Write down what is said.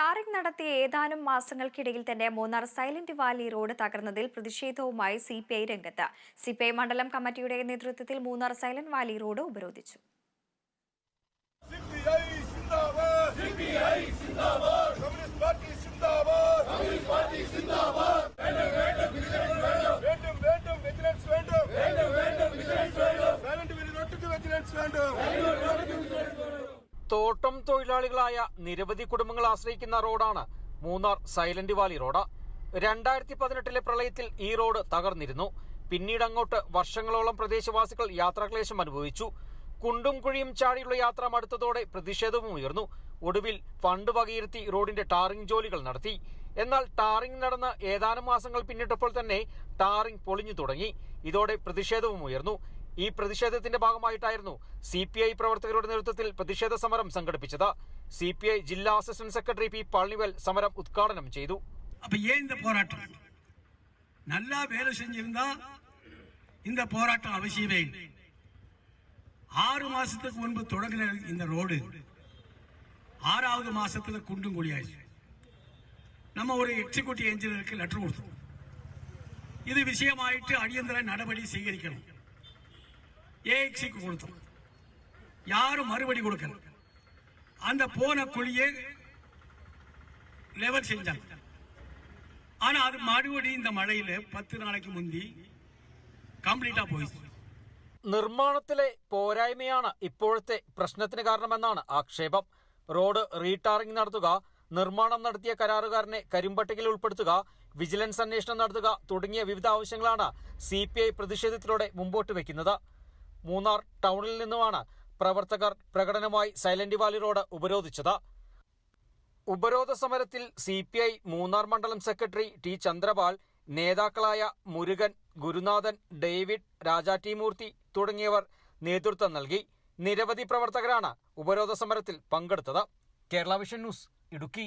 Tarring നടത്തിയ ഏതാനും മാസങ്ങൾക്കിടയിൽ തന്നെ മൂന്നാർ സൈലന്റ് വാലി റോഡ് തകർന്നതിൽ പ്രതിഷേധവുമായി സി പി ഐ രംഗത്ത്. സി പി ഐ മണ്ഡലം കമ്മിറ്റിയുടെ നേതൃത്വത്തിൽ മൂന്നാർ സൈലന്റ് വാലി റോഡ് ഉപരോധിച്ചു. വേണ്ടും. തോട്ടം തൊഴിലാളികളായ നിരവധി കുടുംബങ്ങൾ ആശ്രയിക്കുന്ന റോഡാണ് മൂന്നാർ സൈലന്റ് വാലി റോഡ്. രണ്ടായിരത്തി പതിനെട്ടിലെ പ്രളയത്തിൽ ഈ റോഡ് തകർന്നിരുന്നു. പിന്നീട് അങ്ങോട്ട് വർഷങ്ങളോളം പ്രദേശവാസികൾ യാത്രാക്ലേശം അനുഭവിച്ചു. കുണ്ടും കുഴിയും ചാടിയുള്ള യാത്ര മടുത്തതോടെ പ്രതിഷേധവും ഉയർന്നു. ഒടുവിൽ ഫണ്ട് വകയിരുത്തി റോഡിന്റെ ടാറിംഗ് ജോലികൾ നടത്തി. എന്നാൽ ടാറിംഗ് നടന്ന് ഏതാനും മാസങ്ങൾ പിന്നിട്ടപ്പോൾ തന്നെ ടാറിംഗ് പൊളിഞ്ഞു തുടങ്ങി. ഇതോടെ പ്രതിഷേധവും ഉയർന്നു. ഈ പ്രതിഷേധത്തിന്റെ ഭാഗമായിട്ടായിരുന്നു സി പി ഐ പ്രവർത്തകരുടെ നേതൃത്വത്തിൽ പ്രതിഷേധ സമരം സംഘടിപ്പിച്ചത് സി പി ഐ ജില്ലാ അസിസ്റ്റന്റ് സെക്രട്ടറി പി പളനിവേൽ സമരം ഉദ്ഘാടനം ചെയ്തു அப்ப ஏன் இந்த போராட்டம் நல்லா வேலை செஞ்சிருந்தா இந்த போராட்டம் அவசியமே இல்லை. ஆறு மாசத்துக்கு முன்பு தொடங்கின இந்த ரோடு ஆறாவது மாசத்துல குண்டும் குழியாயிடுச்சு நம்ம ஒரு எக்ஸிக்யூட்டிவ் என்ஜினியருக்கு லெட்டர் கொடுத்தோம் இது விஷயமாயிட்டு அடியந்தர நடவடி സ്വീകരിക്കണം ஏஎக்ஸிக்கு கொடுத்தோம் யாரும் மறுபடி கொடுக்கல அந்த போன குழியை லெவல் செஞ்சாங்க ஆனா அது மறுபடியும் இந்த மழையில பத்து நாளைக்கு முந்தி கம்ப்ளீட்டா போயிடுச்சு നിർമ്മാണത്തിലെ പോരായ്മയാണ് ഇപ്പോഴത്തെ പ്രശ്നത്തിന് കാരണമെന്നാണ് ആക്ഷേപം റോഡ് റീടാറിംഗ് നടത്തുക നിർമ്മാണം നടത്തിയ കരാറുകാരനെ കരിമ്പട്ടികയിൽ ഉൾപ്പെടുത്തുക വിജിലൻസ് അന്വേഷണം നടത്തുക തുടങ്ങിയ വിവിധ ആവശ്യങ്ങളാണ് സി പി ഐ പ്രതിഷേധത്തിലൂടെ മുമ്പോട്ട് വയ്ക്കുന്നത് മൂന്നാർ ടൗണിൽ നിന്നുമാണ് പ്രവർത്തകർ പ്രകടനമായി സൈലന്റ് വാലി റോഡ് ഉപരോധിച്ചത്. ഉപരോധ സമരത്തിൽ സി പി ഐ മൂന്നാർ മണ്ഡലം സെക്രട്ടറി ടി ചന്ദ്രപാൽ നേതാക്കളായ മുരുകൻ ഗുരുനാഥൻ ഡേവിഡ് രാജാ ടി മൂർത്തി തുടങ്ങിയവർ നേതൃത്വം നൽകി. നിരവധി പ്രവർത്തകരാണ് ഉപരോധ സമരത്തിൽ പങ്കെടുത്തത്. Kerala vision news Idukki.